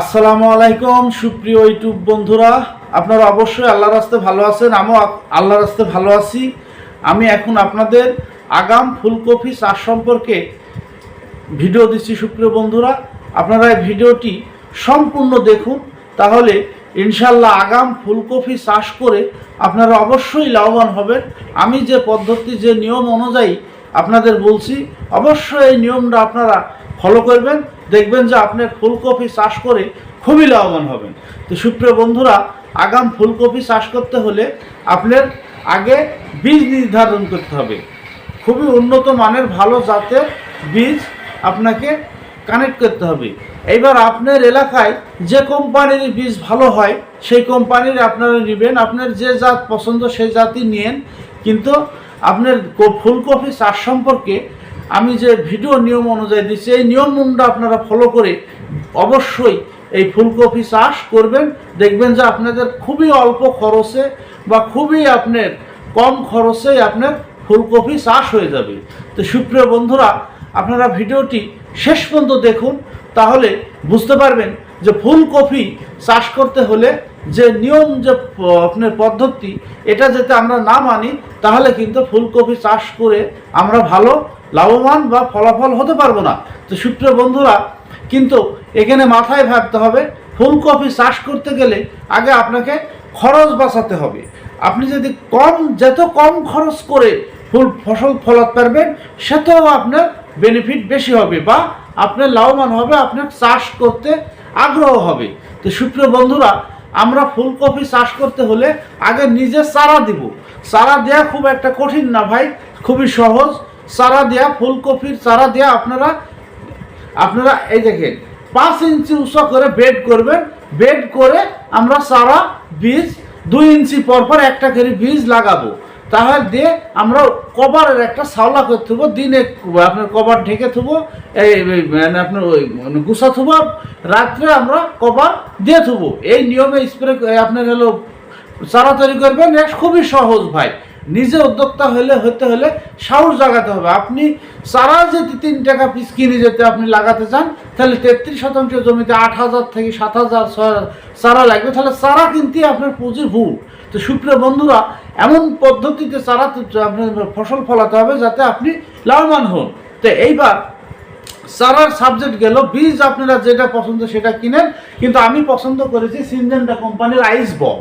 আসসালামু আলাইকুম, সুপ্রিয় ইউটিউব বন্ধুরা। আপনারা অবশ্যই আল্লাহ রাস্তে ভালো আছেন, আমিও আল্লাহ রাস্তে ভালো আছি। আমি এখন আপনাদের আগাম ফুলকপি চাষ সম্পর্কে ভিডিও দিচ্ছি, সুপ্রিয় বন্ধুরা। আপনারা এই ভিডিওটি সম্পূর্ণ দেখুন, তাহলে ইনশাল্লাহ আগাম ফুলকপি চাষ করে আপনারা অবশ্যই লাভবান হবেন। আমি যে পদ্ধতি, যে নিয়ম অনুযায়ী আপনাদের বলছি, অবশ্যই এই নিয়মটা আপনারা ফলো করবেন। দেখবেন যে আপনার ফুলকপি চাষ করে খুবই লাভবান হবেন। তো সুপ্রিয় বন্ধুরা, আগাম ফুলকপি চাষ করতে হলে আপনার আগে বীজ নির্ধারণ করতে হবে। খুবই উন্নত মানের ভালো জাতের বীজ আপনাকে কানেক্ট করতে হবে। এইবার আপনার এলাকায় যে কোম্পানির বীজ ভালো হয়, সেই কোম্পানির আপনারা নেবেন। আপনার যে জাত পছন্দ, সেই জাতই নিয়েন কিন্তু আপনার ফুলকপি চাষ সম্পর্কে আমি যে ভিডিও নিয়ম অনুযায়ী দিচ্ছি, এই নিয়মটা আপনারা ফলো করে অবশ্যই এই ফুলকপি চাষ করবেন। দেখবেন যে আপনাদের খুবই অল্প খরচে বা খুবই আপনার কম খরচে আপনার ফুলকপি চাষ হয়ে যাবে। তো সুপ্রিয় বন্ধুরা, আপনারা ভিডিওটি শেষ পর্যন্ত দেখুন, তাহলে বুঝতে পারবেন যে ফুলকপি চাষ করতে হলে যে নিয়ম যে আপনার পদ্ধতি, এটা যাতে আমরা না মানি, তাহলে কিন্তু ফুলকপি চাষ করে আমরা ভালো, লাভবান বা ফলাফল হতে পারব না। তো সুপ্রিয় বন্ধুরা, কিন্তু এখানে মাথায় ভাবতে হবে, ফুলকপি চাষ করতে গেলে আগে আপনাকে খরচ বাঁচাতে হবে। আপনি যদি কম, যত কম খরচ করে ফুল, ফসল ফলাতে পারবেন, সেটাও আপনার বেনিফিট বেশি হবে বা আপনার লাভবান হবে, আপনার চাষ করতে আগ্রহ হবে। তো সুপ্রিয় বন্ধুরা আমরা ফুলকপি চাষ করতে হলে আগে নিজে চারা দিব। চারা দেওয়া খুব একটা কঠিন না ভাই, খুবই সহজ। চারা দেওয়া ফুলকপির চারা দেওয়া আপনারা আপনারা এই দেখেন, পাঁচ ইঞ্চি উঁচু করে বেড করবেন। বেড করে আমরা চারা, বীজ, দুই ইঞ্চি পরপর পর একটা করে বীজ লাগাবো। তাহলে দিয়ে আমরা কভারের একটা সাওলা করে থুবো, দিনে আপনার কভার ঢেকে থুবো, এই মানে আপনার ওই মানে গুছা থুবো, রাত্রে আমরা কভার দিয়ে থুবো। এই নিয়মে স্প্রে আপনার হলো চারা তৈরি করবেন খুবই সহজ ভাই। নিজে উদ্যোক্তা হলে, হতে হলে সাহস জাগাতে হবে। আপনি চারা যদি তিন টাকা পিস কিনে যেতে আপনি লাগাতে চান, তাহলে তেত্রিশ শতাংশ জমিতে আট হাজার থেকে সাত হাজার হাজার চারা লাগবে। তাহলে চারা কিনতে আপনার পুঁজি ভুল। তো সুপ্রিয় বন্ধুরা, এমন পদ্ধতিতে চারা আপনার ফসল ফলাতে হবে যাতে আপনি লাভবান হন। তো এইবার চারার সাবজেক্ট গেল, বীজ আপনারা যেটা পছন্দ সেটা কিনেন। কিন্তু আমি পছন্দ করেছি সিনজেন্টা কোম্পানির আইস বল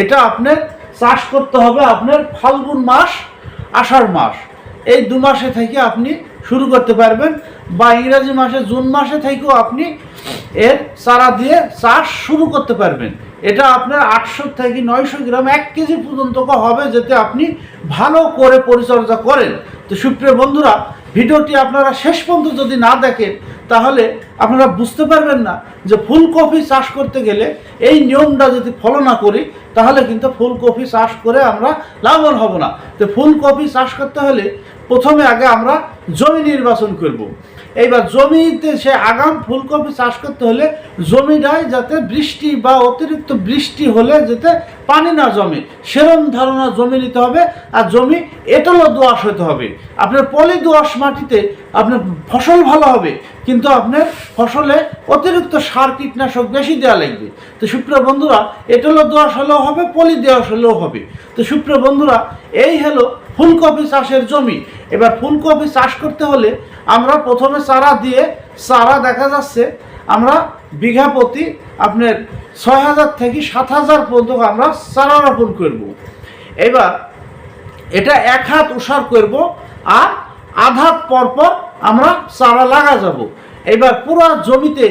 এটা আপনার চাষ করতে হবে আপনার ফাল্গুন মাস আষাঢ় মাস। এই দু মাসে থেকে আপনি শুরু করতে পারবেন। বা ইংরাজি মাসে, জুন মাসে থেকেও আপনি এর চারা দিয়ে চাষ শুরু করতে পারবেন। এটা আপনার আটশো থেকে নয়শো গ্রাম, এক কেজি পর্যন্ত হবে যাতে আপনি ভালো করে পরিচর্যা করেন। তো সুপ্রিয় বন্ধুরা, ভিডিওটি আপনারা শেষ পর্যন্ত যদি না দেখেন, তাহলে আপনারা বুঝতে পারবেন না যে ফুলকপি চাষ করতে গেলে এই নিয়মটা যদি ফলো না করি, তাহলে কিন্তু ফুলকপি চাষ করে আমরা লাভবান হব না। তো ফুলকপি চাষ করতে হলে প্রথমে আগে আমরা জমি নির্বাচন করব। এইবার জমিতে সে আগাম ফুলকপি চাষ করতে হলে জমিটায় যাতে বৃষ্টি বা অতিরিক্ত বৃষ্টি হলে যাতে পানি না জমে, সেরম ধারণা জমি নিতে হবে আর জমি এটলো দোয়াশ হতে হবে। আপনার পলি দোয়াশ মাটিতে আপনার ফসল ভালো হবে, কিন্তু আপনার ফসলে অতিরিক্ত সার কীটনাশক বেশি দেওয়া লাগবে। তো সুপ্রিয় বন্ধুরা, এটলো দোয়াশ হলেও হবে, পলি দোয়াশ হলেও হবে। তো সুপ্রিয় বন্ধুরা, এই হলো ফুলকপি চাষের জমি। এবার ফুলকপি চাষ করতে হলে আমরা প্রথমে চারা দিয়ে, চারা দেখা যাচ্ছে আমরা বিঘা প্রতি আপনার ছয় হাজার থেকে সাত হাজার পর্যন্ত আমরা চারা রোপণ করব। এবার এটা এক হাত উষার করব আর আধ হাত পর পর আমরা চারা লাগা যাব। এবার পুরা জমিতে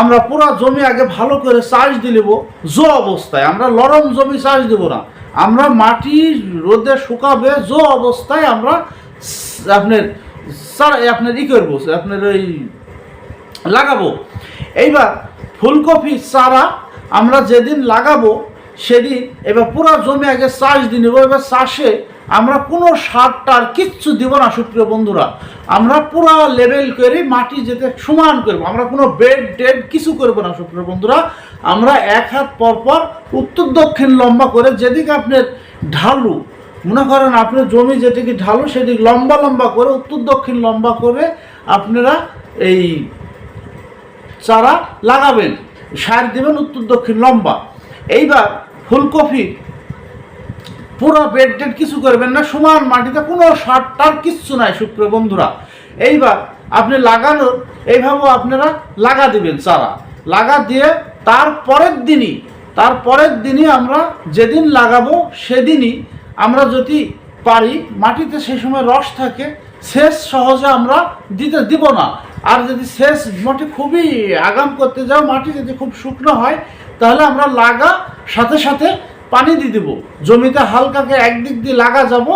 আমরা পুরা জমি আগে ভালো করে চাষ দিলেব জো অবস্থায় আমরা লরম জমি চাষ দেব না। আমরা মাটি রোদে শুকাবে, যে অবস্থায় আমরা আপনার আপনার ই করব, আপনার ওই লাগাবো। এইবার ফুলকপি চারা আমরা যেদিন লাগাবো, সেদিন এবার পুরো জমি আগে চাষ দিয়ে নেব, এবার চাষে আমরা কোনো সার টার কিচ্ছু দিব না, সুপ্রিয় বন্ধুরা। আমরা পুরো লেভেল করে মাটি যেতে সমান করব। আমরা কোনো বেড, টেড কিছু করব না, সুপ্রিয় বন্ধুরা। আমরা এক হাত পর পর উত্তর দক্ষিণ লম্বা করে যেদিকে আপনার ঢালু, মনে করেন আপনার জমি যেদিকে ঢালু সেদিকে লম্বা লম্বা করে উত্তর দক্ষিণ লম্বা করে আপনারা এই চারা লাগাবেন। সার দেবেন উত্তর দক্ষিণ লম্বা। এইবার ফুলকপি পুরো বেড টেড কিছু করবেন না, সমান মাটিতে কোনো সার টার কিচ্ছু নাই সুপ্রিয় বন্ধুরা। এইবার আপনি লাগানোর এইভাবেও আপনারা লাগা দিবেন চারা। লাগা দিয়ে তার পরের দিনই, তার পরের দিনই আমরা যেদিন লাগাবো সেদিনই আমরা যদি পারি, মাটিতে সেই সময় রস থাকে শেষ সহজে আমরা দিতে দিব না। আর যদি শেষ মাটি খুবই আগাম করতে যাও, মাটি যদি খুব শুকনো হয়, তাহলে আমরা লাগা সাথে সাথে পানি দিয়ে দেবো। জমিতে হালকাকে একদিক দিয়ে লাগা যাব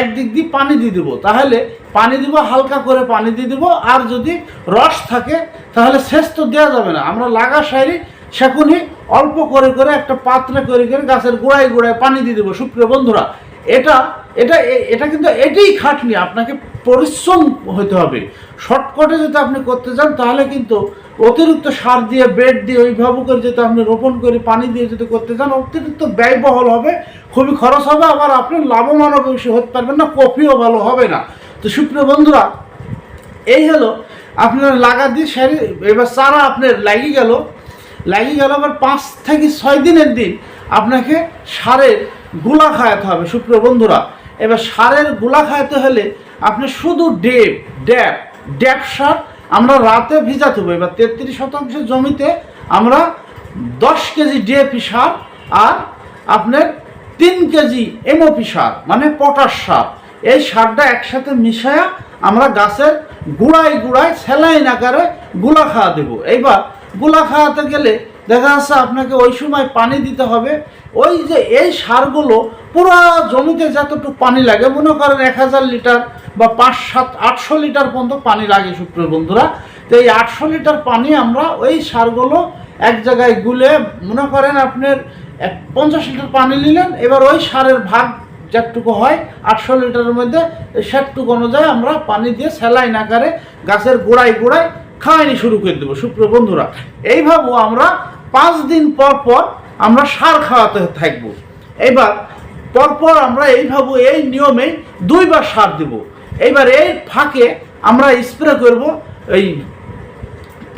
একদিক দিয়ে পানি দিয়ে দেবো। তাহলে পানি দিব, হালকা করে পানি দিয়ে দেবো, আর যদি রস থাকে, তাহলে শেষ তো দেওয়া যাবে না। আমরা লাগা সারি সেখনই অল্প করে করে একটা পাত্রে করে করে গাছের গোড়ায় গোড়ায় পানি দিয়ে দেবো, সুপ্রিয় বন্ধুরা। এটা এটা এটা কিন্তু এটাই খাটনি, আপনাকে পরিশ্রম হতে হবে। শর্টকাটে যদি আপনি করতে চান, তাহলে কিন্তু অতিরিক্ত সার দিয়ে বেড দিয়ে, ওইভাবে করে যদি আপনি রোপণ করে, পানি দিয়ে যদি করতে চান, অতিরিক্ত ব্যয়বহুল হবে, খুবই খরচ হবে, আবার আপনি লাভবানও বেশি হতে পারবেন না কফিও ভালো হবে না। তো সুপ্রিয় বন্ধুরা, এই হলো আপনার লাগা দিয়ে সারি, এবার চারা আপনার লাগি গেল। লাগি গেল আবার পাঁচ থেকে ছয় দিনের দিন আপনাকে সারেরগুলা খাওয়াতে হবে, সুপ্রিয় বন্ধুরা। এবার সারেরগুলা খাওয়াতে হলে আপনি শুধু ডেপ ড্যাপ ড্যাপ সার আমরা রাতে ভিজাতে হবে। এবার তেত্রিশ শতাংশ জমিতে আমরা দশ কেজি ডিএপি সার আর আপনার তিন কেজি এমওপি সার মানে পটাশ সার। এই সারটা একসাথে মিশায়া আমরা গাছের গুড়ায় গুড়ায় স্যালাইন আকারে গুলা খাওয়া দেবো। এইবারগুলা খাওয়াতে গেলে দেখা যাচ্ছে আপনাকে ওই সময় পানি দিতে হবে। ওই যে এই সারগুলো পুরো জমিতে যতটুকু পানি লাগে, মনে করেন এক হাজার লিটার বা পাঁচ সাত আটশো লিটার পর্যন্ত পানি লাগে সুপ্রিয় বন্ধুরা। তো এই আটশো লিটার পানি আমরা ওই সারগুলো এক জায়গায় গুলে, মনে করেন আপনার এক পঞ্চাশ লিটার পানি নিলেন, এবার ওই সারের ভাগ যেটুকু হয়, আটশো লিটারের মধ্যে, সেটুকু অনুযায়ী আমরা পানি দিয়ে স্যালাইন আকারে গাছের গোড়ায় গোড়ায় খাওয়ানি শুরু করে দেবো সুপ্রিয় বন্ধুরা। এইভাবে আমরা পাঁচ দিন পর পর আমরা সার খাওয়াতে থাকব। এবার পরপর আমরা এইভাবে এই নিয়মে দুইবার সার দেব। এইবার এই ফাঁকে আমরা স্প্রে করব, এই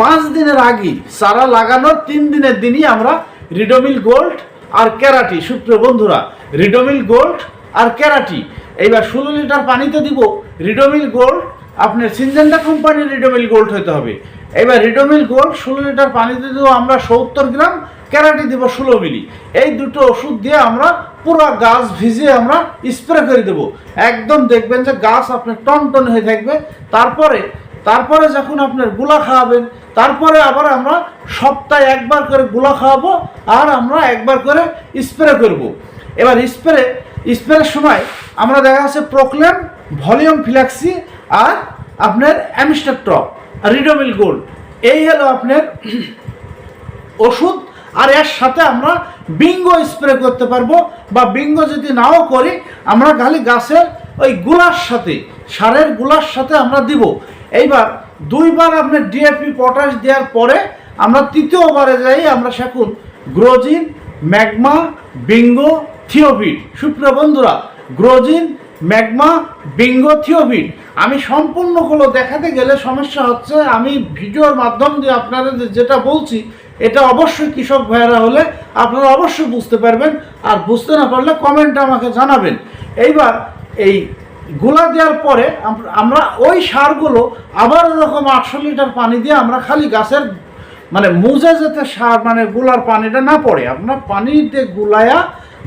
পাঁচ দিনের আগেই চারা লাগানোর তিন দিনের দিনই আমরা রিডোমিল গোল্ড আর ক্যারাটি সুপ্রিয় বন্ধুরা রিডোমিল গোল্ড আর ক্যারাটি এইবার ষোলো লিটার পানিতে দিব রিডোমিল গোল্ড আপনার সিনজেন্ডা কোম্পানির রিডোমিল গোল্ড হতে হবে। এবার রিডোমিল গোল্ড, ষোলো লিটার পানিতে দিব আমরা সত্তর গ্রাম, ক্যারাটি দেবো ষোলো মিলি। এই দুটো ওষুধ দিয়ে আমরা পুরো গাছ ভিজিয়ে আমরা স্প্রে করে দেবো। একদম দেখবেন যে গাছ আপনার টন টন হয়ে থাকবে। তারপরে তারপরে যখন আপনারগুলা খাওয়াবেন, তারপরে আবার আমরা সপ্তাহে একবার করে গুলা খাওয়াবো আর আমরা একবার করে স্প্রে করব। এবার স্প্রে, স্প্রের সময় আমরা দেখা যাচ্ছে প্রোক্লেম ভলিউম ফ্ল্যাক্সি আর আপনার অ্যামিস্টার টপ রিডোমিল গোল্ড। এই হলো আপনার ওষুধ, আর এর সাথে আমরা বিঙ্গো স্প্রে করতে পারব, বা বিঙ্গো যদি নাও করি, আমরা খালি গাছের ওই গুলার সাথে, সারেরগুলার সাথে আমরা দিব। এইবার দুইবার আপনার ডিএপি পটাশ দেওয়ার পরে আমরা তৃতীয়বারে যাই, আমরা সেখন গ্রোজিন, ম্যাগমা, বিঙ্গো থিওভিড সুপ্রিয় বন্ধুরা, গ্রোজিন ম্যাগমা বিঙ্গো থিওভিড আমি সম্পূর্ণগুলো দেখাতে গেলে সমস্যা হচ্ছে, আমি ভিডিওর মাধ্যম দিয়ে আপনাদের যে- যেটা বলছি, এটা অবশ্যই কৃষক ভাইয়েরা হলে আপনারা অবশ্যই বুঝতে পারবেন, আর বুঝতে না পারলে কমেন্টে আমাকে জানাবেন। এইবার এই গোলা দেওয়ার পরে আমরা ওই সারগুলো আবার ওরকম আটশো লিটার পানি দিয়ে আমরা খালি গাছের মানে মুজে যেতে সার মানে গুলার পানিটা না পড়ে, আপনার পানিতে গুলায়া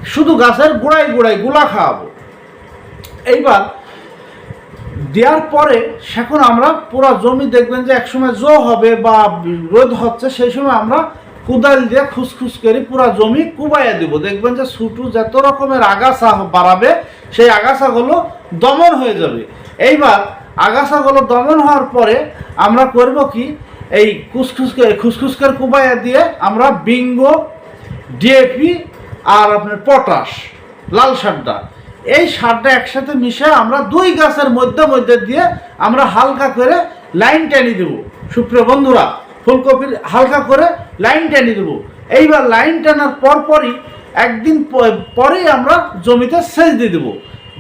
শুধু গাছের গোড়ায় গোড়ায়গুলা খাওয়াবো। এইবার দেওয়ার পরে সেখন আমরা পুরো জমি দেখবেন যে একসময় জো হবে বা রোদ হচ্ছে, সেই সময় আমরা কোদাল দিয়ে খুসখুস করে পুরো জমি কুবাইয়া দিব। দেখবেন যে ছুটু যত রকমের আগাছা বাড়াবে, সেই আগাছাগুলো দমন হয়ে যাবে। এইবার আগাছাগুলো দমন হওয়ার পরে আমরা করব কি, এই খুসখুস করে খুসখুস কুবাইয়া দিয়ে আমরা বিঙ্গো, ডিএপি আর আপনার পটাশ, লাল সারটা এই সারটা একসাথে মিশে আমরা দুই গাছের মধ্যে মধ্যে দিয়ে আমরা হালকা করে লাইন টেনে দেবো। সুপ্রিয় বন্ধুরা, ফুলকপির হালকা করে লাইন টেনে দেবো। এইবার লাইন টানার পরপরই একদিন পরেই আমরা জমিতে সেচ দিয়ে দেবো।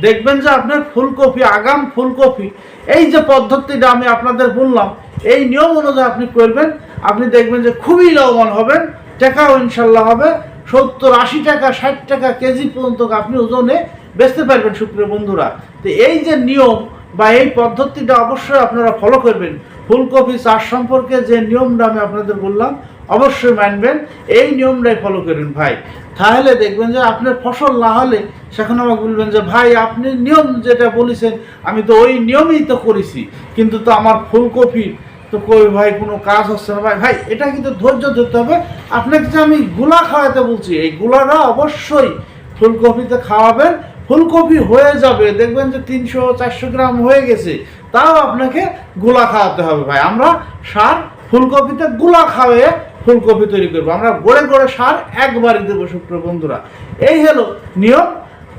দেখবেন যে আপনার ফুলকপি, আগাম ফুলকপি, এই যে পদ্ধতিটা আমি আপনাদের বললাম, এই নিয়ম অনুযায়ী আপনি করবেন। আপনি দেখবেন যে খুবই লাভবান হবেন। টাকাও ইনশাল্লাহ হবে। সত্তর, আশি টাকা, ষাট টাকা কেজি পর্যন্ত আপনি ওজনে বেচতে পারবেন সুপ্রিয় বন্ধুরা। তো এই যে নিয়ম বা এই পদ্ধতিটা অবশ্যই আপনারা ফলো করবেন। ফুলকপি চাষ সম্পর্কে যে নিয়মটা আমি আপনাদের বললাম, অবশ্যই মানবেন। এই নিয়মটাই ফলো করবেন ভাই। তাহলে দেখবেন যে আপনার ফসল না হলে সেখানে আমাকে বলবেন যে, ভাই, আপনি নিয়ম যেটা বলেছেন, আমি তো ওই নিয়মই তো করেছি। কিন্তু তো আমার ফুলকপি তো কই ভাই, কোনো কাজ হচ্ছে না। ভাই ভাই, এটা কিন্তু ধৈর্য ধরতে হবে। আপনাকে যে আমি গুলা খাওয়াতে বলছি, এই গুলাটা অবশ্যই ফুলকপিতে খাওয়াবেন। ফুলকপি হয়ে যাবে, দেখবেন যে তিনশো, চারশো গ্রাম হয়ে গেছে, তাও আপনাকে গুলা খাওয়াতে হবে ভাই। আমরা সার ফুলকপিতে গুলা খাওয়ায়ে ফুলকপি তৈরি করব। আমরা গড়ে গড়ে সার একবারই দেবো শুক্র বন্ধুরা। এই হলো নিয়ম।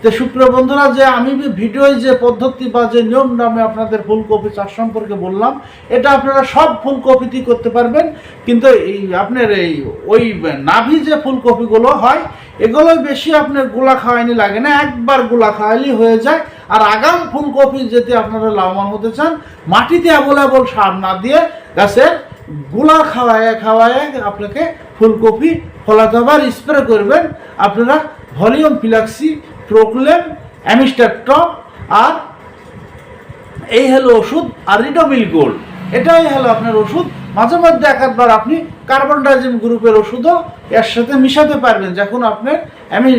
তো সুপ্রিয় বন্ধুরা, যে আমি ভিডিও, যে পদ্ধতি বা যে নিয়ম নামে আপনাদের ফুলকপি চাষ সম্পর্কে বললাম, এটা আপনারা সব ফুলকপিতেই করতে পারবেন। কিন্তু এই আপনার এই ওই নাভি যে ফুলকপিগুলো হয় এগুলো বেশি আপনার গোলা খাওয়াইনি লাগে না, একবার গোলা খাওয়াইলে হয়ে যায়। আর আগাম ফুলকপি যেতে আপনারা লাভবান হতে চান, মাটিতে অ্যাভেলেবল সার না দিয়ে গাছের গোলা খাওয়ায় খাওয়ায় আপনাকে ফুলকপি, ফলাতে হবে। আর স্প্রে করবেন আপনারা Volume Flexi, Proclaim, Amistar Top আর এই হলো ওষুধ আর রিডোমিল গোল্ড। এটাই হলো আপনার ওষুধ। মাঝে মধ্যে এক একবার আপনি কার্বন ডাইজিন গ্রুপের ওষুধও এর সাথে মিশাতে পারবেন, যখন আপনার আমি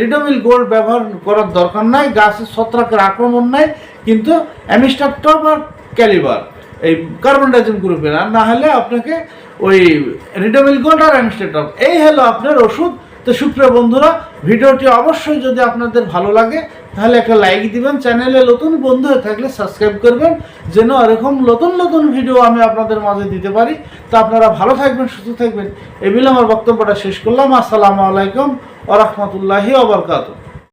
রিডোমিল গোল্ড ব্যবহার করার দরকার নাই গাছের ছত্রাকের আক্রমণ নাই, কিন্তু অ্যামিস্টার টপ আর ক্যালিবার, এই কার্বন ডাইজিম গ্রুপের, আর না হলে আপনাকে ওই রিডোমিল গোল্ড আর অ্যামিস্টার এই হলো আপনার ওষুধ তো সুপ্রিয় বন্ধুরা, ভিডিওটি অবশ্যই যদি আপনাদের ভালো লাগে, তাহলে একটা লাইক দিবেন। চ্যানেলে নতুন বন্ধু হয়ে থাকলে সাবস্ক্রাইব করবেন, যেন এরকম নতুন নতুন ভিডিও আমি আপনাদের মাঝে দিতে পারি। তো আপনারা ভালো থাকবেন, সুস্থ থাকবেন। এগুলো আমার বক্তব্যটা শেষ করলাম। আসসালামু আলাইকুম ওরহমতুল্লাহি ওবরকাতুহ